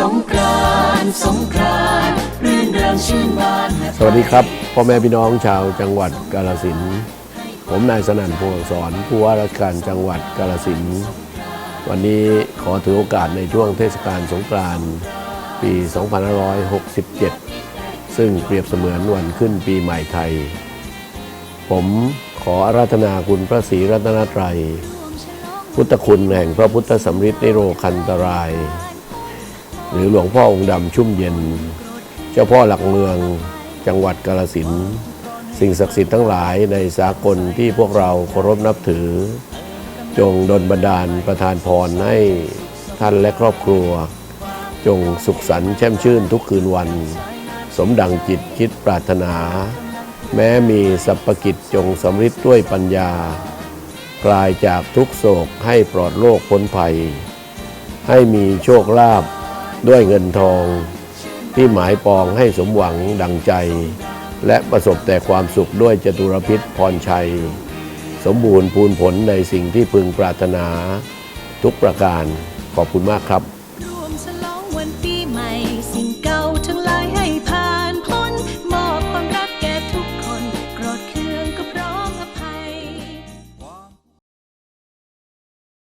สงกรานสงกรานรื่นเริงชื่นบานสวัสดีครับพ่อแม่พี่น้องชาวจังหวัดกาลสินผมนายสนั่นพวงสอนผู้ว่าราชการจังหวัดกาลสินวันนี้ขอถือโอกาสในช่วงเทศกาลสงกรานต์ปี 2567 ซึ่งเปรียบเสมือนวันขึ้นปีใหม่ไทย ผมขออาราธนาคุณพระศรีรัตนตรัย พุทธคุณแห่งพระพุทธสัมฤทธิโรคันตราย หรือหลวงพ่อองค์ดำชุ่มเย็น เจ้าพ่อหลักเมืองจังหวัดกาลสินสิ่งศักดิ์สิทธิ์ทั้งหลายในสากลที่พวกเราเคารพนับถือ จงดลบันดาลประทานพรให้ท่านและครอบครัว จงสุขสันต์แช่มชื่นทุกคืนวัน สมดังจิตคิดปรารถนา แม้มีสัพพกิจจงสำริดด้วยปัญญากลายจากทุกโศกให้ปลอดโรคพ้นภัย ให้มีโชคลาภ ด้วยเงินทองที่หมายปองให้สมหวังดังใจ และประสบแต่ความสุขด้วยจตุรพิษพรชัย สมบูรณ์พูนผลในสิ่งที่พึงปรารถนา ทุกประการขอบคุณมากครับ